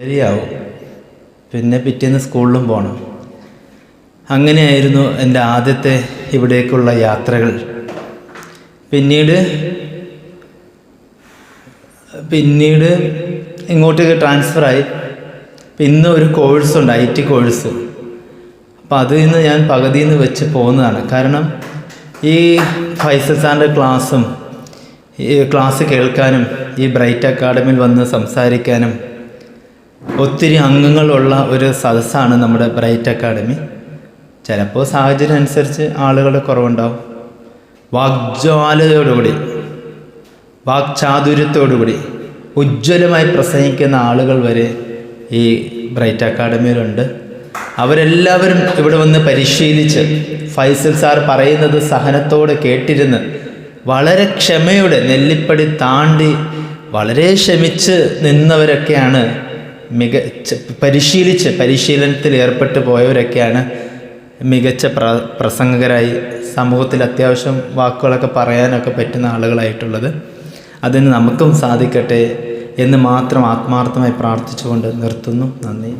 ശരിയാവും. പിന്നെ പിറ്റേന്ന് സ്കൂളിലും പോകണം അങ്ങനെയായിരുന്നു എന്റെ ആദ്യത്തെ ഇവിടേക്കുള്ള യാത്രകൾ. പിന്നീട് പിന്നീട് ഇങ്ങോട്ടേക്ക് ട്രാൻസ്ഫറായി ഇന്ന് ഒരു കോഴ്സുണ്ട് ഐ ടി കോഴ്സ് അപ്പോൾ അതിൽ നിന്ന് ഞാൻ പകുതിയിൽ നിന്ന് വെച്ച് പോകുന്നതാണ്. കാരണം ഈ ഫൈസൽ സാറിന്റെ ക്ലാസ്സും ഈ ക്ലാസ് കേൾക്കാനും ഈ ബ്രൈറ്റ് അക്കാഡമിയിൽ വന്ന് സംസാരിക്കാനും ഒത്തിരി അംഗങ്ങളുള്ള ഒരു സദസ്സാണ് നമ്മുടെ ബ്രൈറ്റ് അക്കാഡമി ചിലപ്പോൾ സാഹചര്യം അനുസരിച്ച് ആളുകളുടെ കുറവുണ്ടാവും. വാഗ്ജ്വാലയോടുകൂടി വാക്ചാതുര്യത്തോടുകൂടി ഉജ്ജ്വലമായി പ്രസംഗിക്കുന്ന ആളുകൾ വരെ ഈ ബ്രൈറ്റ് അക്കാഡമിയിലുണ്ട് അവരെല്ലാവരും ഇവിടെ വന്ന് പരിശീലിച്ച് ഫൈസൽ സാർ പറയുന്നത് സഹനത്തോടെ കേട്ടിരുന്ന് വളരെ ക്ഷമയോടെ നെല്ലിപ്പടി താണ്ടി വളരെ ക്ഷമിച്ച് നിന്നവരൊക്കെയാണ് മികച്ച പരിശീലിച്ച് പരിശീലനത്തിൽ ഏർപ്പെട്ട് പോയവരൊക്കെയാണ് മികച്ച പ്ര പ്രസംഗകരായി സമൂഹത്തിൽ അത്യാവശ്യം വാക്കുകളൊക്കെ പറയാനൊക്കെ പറ്റുന്ന ആളുകളായിട്ടുള്ളത്. അതിന് നമുക്കും സാധിക്കട്ടെ എന്ന് മാത്രം ആത്മാർത്ഥമായി പ്രാർത്ഥിച്ചുകൊണ്ട് നിർത്തുന്നു. നന്ദി.